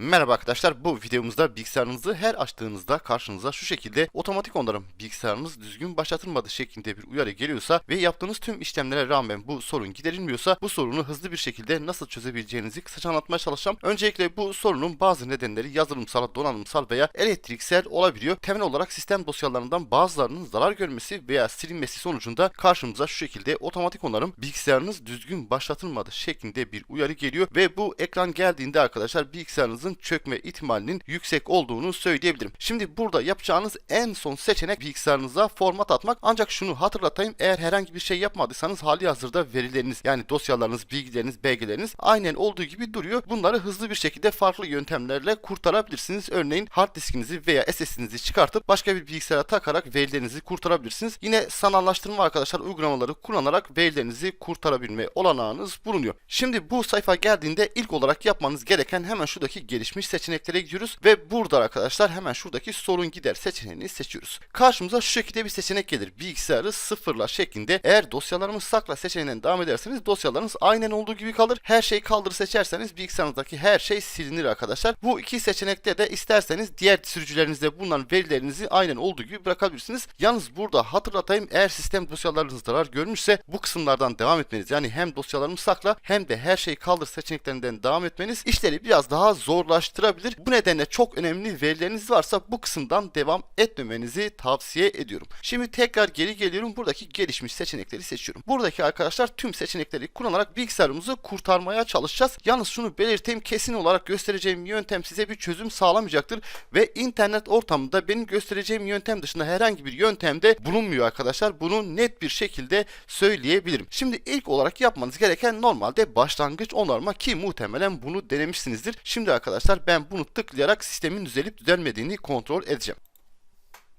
Merhaba arkadaşlar bu videomuzda bilgisayarınızı her açtığınızda karşınıza şu şekilde otomatik onarım bilgisayarınız düzgün başlatılmadı şeklinde bir uyarı geliyorsa ve yaptığınız tüm işlemlere rağmen bu sorun giderilmiyorsa bu sorunu hızlı bir şekilde nasıl çözebileceğinizi kısaca anlatmaya çalışacağım. Öncelikle bu sorunun bazı nedenleri yazılımsal, donanımsal veya elektriksel olabiliyor. Temel olarak sistem dosyalarından bazılarının zarar görmesi veya silinmesi sonucunda karşımıza şu şekilde otomatik onarım bilgisayarınız düzgün başlatılmadı şeklinde bir uyarı geliyor ve bu ekran geldiğinde arkadaşlar bilgisayarınızın çökme ihtimalinin yüksek olduğunu söyleyebilirim. Şimdi burada yapacağınız en son seçenek bilgisayarınıza format atmak. Ancak şunu hatırlatayım eğer herhangi bir şey yapmadıysanız hali hazırda verileriniz yani dosyalarınız, bilgileriniz, belgeleriniz aynen olduğu gibi duruyor. Bunları hızlı bir şekilde farklı yöntemlerle kurtarabilirsiniz. Örneğin hard diskinizi veya SSD'nizi çıkartıp başka bir bilgisayara takarak verilerinizi kurtarabilirsiniz. Yine sanallaştırma arkadaşlar uygulamaları kullanarak verilerinizi kurtarabilme olanağınız bulunuyor. Şimdi bu sayfa geldiğinde ilk olarak yapmanız gereken hemen şuradaki gelişmiş seçeneklere gidiyoruz ve burada arkadaşlar hemen şuradaki sorun gider seçeneğini seçiyoruz. Karşımıza şu şekilde bir seçenek gelir. Bilgisayarı sıfırla şeklinde. Eğer dosyalarımız sakla seçeneğinden devam ederseniz dosyalarınız aynen olduğu gibi kalır. Her şey kaldır seçerseniz bilgisayarınızdaki her şey silinir arkadaşlar. Bu iki seçenekte de isterseniz diğer sürücülerinizde bulunan verilerinizi aynen olduğu gibi bırakabilirsiniz. Yalnız burada hatırlatayım eğer sistem dosyalarınız zarar görmüşse bu kısımlardan devam etmeniz yani hem dosyalarımı sakla hem de her şeyi kaldır seçeneklerinden devam etmeniz işleri biraz daha zorlaştırabilir. Bu nedenle çok önemli verileriniz varsa bu kısımdan devam etmemenizi tavsiye ediyorum. Şimdi tekrar geri geliyorum. Buradaki gelişmiş seçenekleri seçiyorum. Buradaki arkadaşlar tüm seçenekleri kullanarak bilgisayarımızı kurtarmaya çalışacağız. Yalnız şunu belirteyim kesin olarak göstereceğim yöntem size bir çözüm sağlamayacaktır ve internet ortamında benim göstereceğim yöntem dışında herhangi bir yöntemde bulunmuyor arkadaşlar. Bunu net bir şekilde söyleyebilirim. Şimdi ilk olarak yapmanız gereken normalde başlangıç onarma ki muhtemelen bunu denemişsinizdir. Şimdi arkadaşlar ben bunu tıklayarak sistemin düzelip düzelmediğini kontrol edeceğim.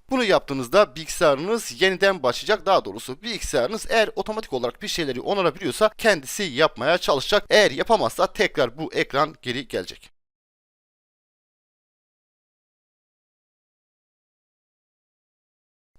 Bunu yaptığınızda bilgisayarınız yeniden başlayacak. Daha doğrusu bilgisayarınız eğer otomatik olarak bir şeyleri onarabiliyorsa kendisi yapmaya çalışacak. Eğer yapamazsa tekrar bu ekran geri gelecek.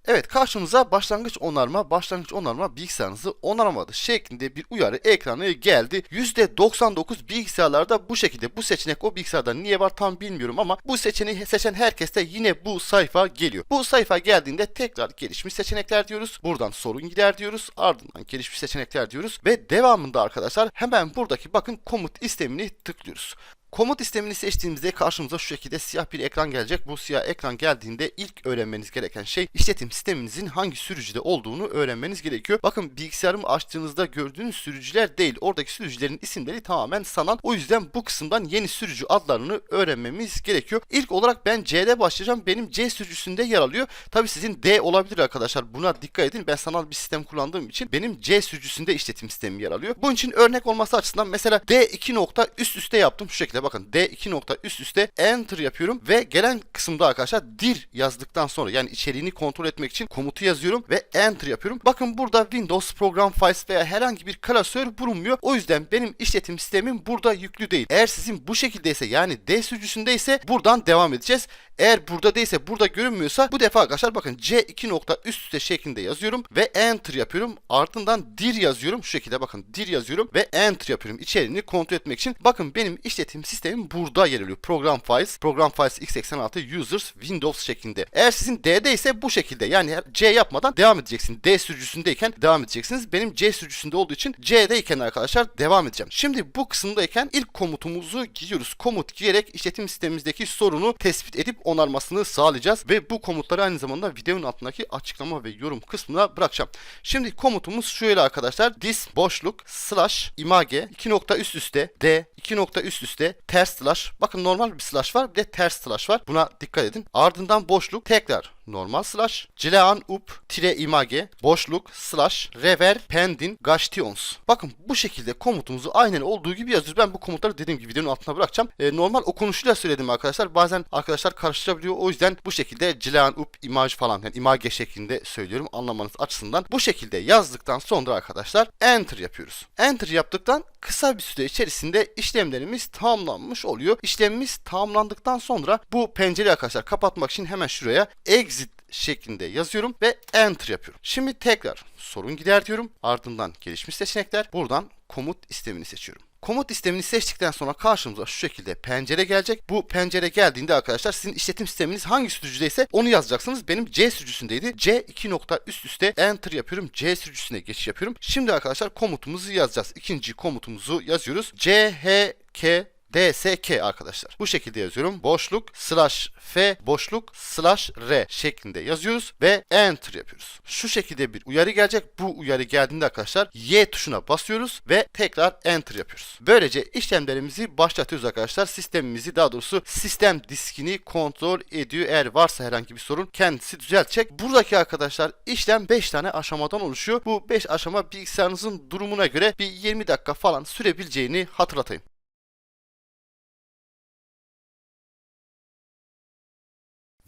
Evet karşımıza başlangıç onarma, başlangıç onarma bilgisayarınızı onaramadı şeklinde bir uyarı ekranı geldi. %99 bilgisayarlarda bu şekilde bu seçenek o bilgisayarda niye var tam bilmiyorum ama bu seçeneği seçen herkeste yine bu sayfa geliyor. Bu sayfa geldiğinde tekrar gelişmiş seçenekler diyoruz. Buradan sorun gider diyoruz. Ardından gelişmiş seçenekler diyoruz ve devamında arkadaşlar hemen buradaki bakın komut istemini tıklıyoruz. Komut istemini seçtiğimizde karşımıza şu şekilde siyah bir ekran gelecek. Bu siyah ekran geldiğinde ilk öğrenmeniz gereken şey işletim sisteminizin hangi sürücüde olduğunu öğrenmeniz gerekiyor. Bakın bilgisayarımı açtığınızda gördüğünüz sürücüler değil. Oradaki sürücülerin isimleri tamamen sanal. O yüzden bu kısımdan yeni sürücü adlarını öğrenmemiz gerekiyor. İlk olarak ben C'de başlayacağım. Benim C sürücüsünde yer alıyor. Tabi sizin D olabilir arkadaşlar. Buna dikkat edin. Ben sanal bir sistem kullandığım için benim C sürücüsünde işletim sistemi yer alıyor. Bunun için örnek olması açısından mesela D2 nokta üst üste yaptım şu şekilde bakın D2 nokta üst üste enter yapıyorum ve gelen kısımda arkadaşlar dir yazdıktan sonra yani içeriğini kontrol etmek için komutu yazıyorum ve enter yapıyorum. Bakın burada Windows Program Files veya herhangi bir klasör bulunmuyor. O yüzden benim işletim sistemim burada yüklü değil. Eğer sizin bu şekildeyse yani D sürücüsündeyse buradan devam edeceğiz. Eğer burada değilse burada görünmüyorsa bu defa arkadaşlar bakın C2 nokta üst üste şeklinde yazıyorum ve enter yapıyorum. Ardından dir yazıyorum. Şu şekilde bakın dir yazıyorum ve enter yapıyorum. İçeriğini kontrol etmek için. Bakın benim işletim sistemim burada yer alıyor. Program Files, Program Files x86 Users Windows şeklinde. Eğer sizin D'de ise bu şekilde yani C yapmadan devam edeceksiniz. D sürücüsündeyken devam edeceksiniz. Benim C sürücüsünde olduğu için C'deyken arkadaşlar devam edeceğim. Şimdi bu kısımdayken ilk komutumuzu giriyoruz. Komut girerek işletim sistemimizdeki sorunu tespit edip onarmasını sağlayacağız ve bu komutları aynı zamanda videonun altındaki açıklama ve yorum kısmına bırakacağım. Şimdi komutumuz şöyle arkadaşlar. Dis boşluk slash image 2 nokta üst üste d 2 nokta üst üste ters slash. Bakın normal bir slash var bir de ters slash var. Buna dikkat edin. Ardından boşluk tekrar normal slash cilean up tire image boşluk slash rever pendin gashtions. Bakın bu şekilde komutumuzu aynen olduğu gibi yazıyoruz. Ben bu komutları dediğim gibi videonun altına bırakacağım. Ee, normal okunuşuyla söyledim arkadaşlar. Bazen arkadaşlar karıştırabiliyor. O yüzden bu şekilde cilean up image falan yani image şeklinde söylüyorum anlamanız açısından. Bu şekilde yazdıktan sonra arkadaşlar enter yapıyoruz. Enter yaptıktan kısa bir süre içerisinde işlemlerimiz tamamlanmış oluyor. İşlemimiz tamamlandıktan sonra bu pencereyi arkadaşlar kapatmak için hemen şuraya exit şeklinde yazıyorum ve enter yapıyorum. Şimdi tekrar sorun gider diyorum. Ardından gelişmiş seçenekler. Buradan komut istemini seçiyorum. Komut istemini seçtikten sonra karşımıza şu şekilde pencere gelecek. Bu pencere geldiğinde arkadaşlar sizin işletim sisteminiz hangi sürücüdeyse onu yazacaksınız. Benim C sürücüsündeydi. C 2 nokta üst üste enter yapıyorum. C sürücüsüne geçiş yapıyorum. Şimdi arkadaşlar komutumuzu yazacağız. İkinci komutumuzu yazıyoruz. C H K DSK arkadaşlar. Bu şekilde yazıyorum. Boşluk slash F boşluk slash R şeklinde yazıyoruz ve enter yapıyoruz. Şu şekilde bir uyarı gelecek. Bu uyarı geldiğinde arkadaşlar Y tuşuna basıyoruz ve tekrar enter yapıyoruz. Böylece işlemlerimizi başlatıyoruz arkadaşlar. Sistemimizi daha doğrusu sistem diskini kontrol ediyor. Eğer varsa herhangi bir sorun kendisi düzeltecek. Buradaki arkadaşlar işlem 5 tane aşamadan oluşuyor. Bu 5 aşama bilgisayarınızın durumuna göre bir 20 dakika falan sürebileceğini hatırlatayım.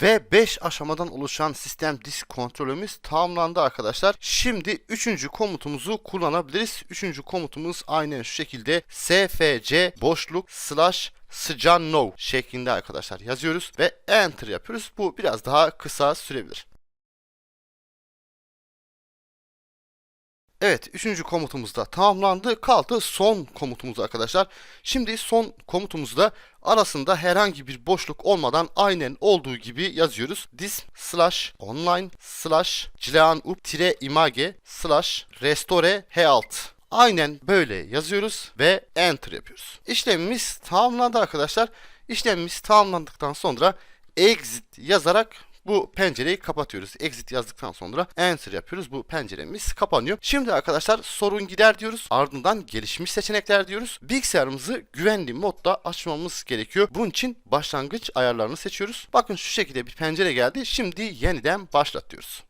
Ve 5 aşamadan oluşan sistem disk kontrolümüz tamamlandı arkadaşlar. Şimdi 3. komutumuzu kullanabiliriz. 3. komutumuz aynen şu şekilde sfc boşluk slash scannow şeklinde arkadaşlar yazıyoruz ve enter yapıyoruz. Bu biraz daha kısa sürebilir. Evet, üçüncü komutumuz da tamamlandı. Kaldı son komutumuz arkadaşlar. Şimdi son komutumuzda arasında herhangi bir boşluk olmadan aynen olduğu gibi yazıyoruz. This slash online slash up tire image slash restore health. Aynen böyle yazıyoruz ve enter yapıyoruz. İşlemimiz tamamlandı arkadaşlar. İşlemimiz tamamlandıktan sonra exit yazarak bu pencereyi kapatıyoruz. Exit yazdıktan sonra enter yapıyoruz. Bu penceremiz kapanıyor. Şimdi arkadaşlar sorun gider diyoruz. Ardından gelişmiş seçenekler diyoruz. Bilgisayarımızı güvenli modda açmamız gerekiyor. Bunun için başlangıç ayarlarını seçiyoruz. Bakın şu şekilde bir pencere geldi. Şimdi yeniden başlat diyoruz.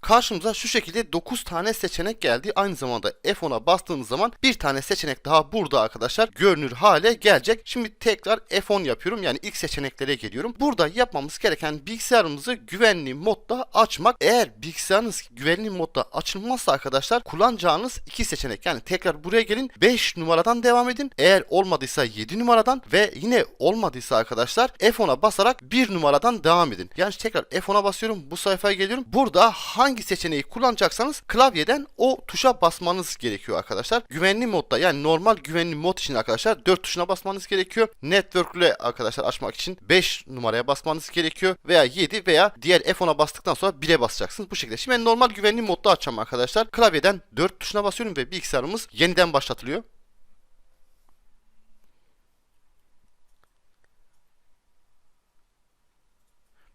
Karşımıza şu şekilde 9 tane seçenek geldi. Aynı zamanda F10'a bastığımız zaman bir tane seçenek daha burada arkadaşlar görünür hale gelecek. Şimdi tekrar F10 yapıyorum. Yani ilk seçeneklere geliyorum. Burada yapmamız gereken bilgisayarımızı güvenli modda açmak. Eğer bilgisayarınız güvenli modda açılmazsa arkadaşlar kullanacağınız iki seçenek. Yani tekrar buraya gelin 5 numaradan devam edin. Eğer olmadıysa 7 numaradan ve yine olmadıysa arkadaşlar F10'a basarak 1 numaradan devam edin. Yani tekrar F10'a basıyorum. Bu sayfaya geliyorum. Burada hangi hangi seçeneği kullanacaksanız klavyeden o tuşa basmanız gerekiyor arkadaşlar. Güvenli modda yani normal güvenli mod için arkadaşlar 4 tuşuna basmanız gerekiyor. Network ile arkadaşlar açmak için 5 numaraya basmanız gerekiyor veya 7 veya diğer F10'a bastıktan sonra 1'e basacaksınız bu şekilde. Şimdi ben normal güvenli modda açacağım arkadaşlar. Klavyeden 4 tuşuna basıyorum ve bilgisayarımız yeniden başlatılıyor.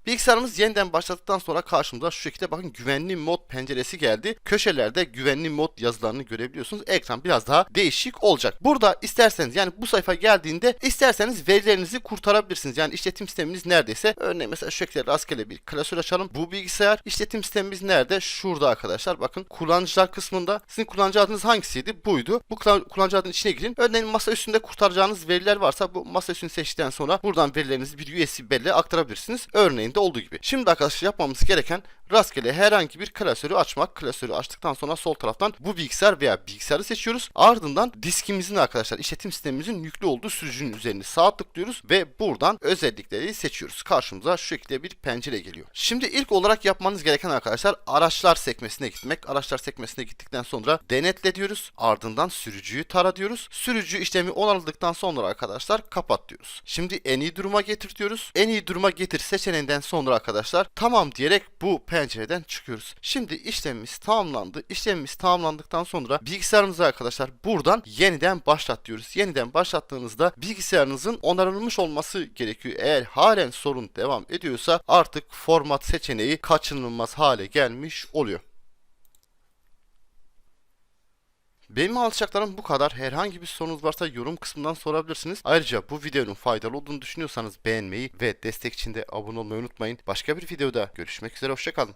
Bilgisayarımız yeniden başladıktan sonra karşımıza şu şekilde bakın güvenli mod penceresi geldi. Köşelerde güvenli mod yazılarını görebiliyorsunuz. Ekran biraz daha değişik olacak. Burada isterseniz yani bu sayfa geldiğinde isterseniz verilerinizi kurtarabilirsiniz. Yani işletim sisteminiz neredeyse örneğin mesela şu şekilde rastgele bir klasör açalım. Bu bilgisayar işletim sistemimiz nerede? Şurada arkadaşlar. Bakın kullanıcılar kısmında sizin kullanıcı adınız hangisiydi? Buydu. Bu kullanıcı adının içine girin. Örneğin masa üstünde kurtaracağınız veriler varsa bu masa üstünü seçtikten sonra buradan verilerinizi bir USB belleğe aktarabilirsiniz. Örneğin örneğinde olduğu gibi. Şimdi arkadaşlar yapmamız gereken rastgele herhangi bir klasörü açmak. Klasörü açtıktan sonra sol taraftan bu bilgisayar veya bilgisayarı seçiyoruz. Ardından diskimizin arkadaşlar işletim sistemimizin yüklü olduğu sürücünün üzerine sağ tıklıyoruz ve buradan özellikleri seçiyoruz. Karşımıza şu şekilde bir pencere geliyor. Şimdi ilk olarak yapmanız gereken arkadaşlar araçlar sekmesine gitmek. Araçlar sekmesine gittikten sonra denetle diyoruz. Ardından sürücüyü tara diyoruz. Sürücü işlemi onarıldıktan sonra arkadaşlar kapat diyoruz. Şimdi en iyi duruma getir diyoruz. En iyi duruma getir seçeneğinden sonra arkadaşlar tamam diyerek bu pencereden çıkıyoruz. Şimdi işlemimiz tamamlandı. İşlemimiz tamamlandıktan sonra bilgisayarımıza arkadaşlar buradan yeniden başlat diyoruz. Yeniden başlattığınızda bilgisayarınızın onarılmış olması gerekiyor. Eğer halen sorun devam ediyorsa artık format seçeneği kaçınılmaz hale gelmiş oluyor. Benim alacaklarım bu kadar. Herhangi bir sorunuz varsa yorum kısmından sorabilirsiniz. Ayrıca bu videonun faydalı olduğunu düşünüyorsanız beğenmeyi ve destek için de abone olmayı unutmayın. Başka bir videoda görüşmek üzere. Hoşçakalın.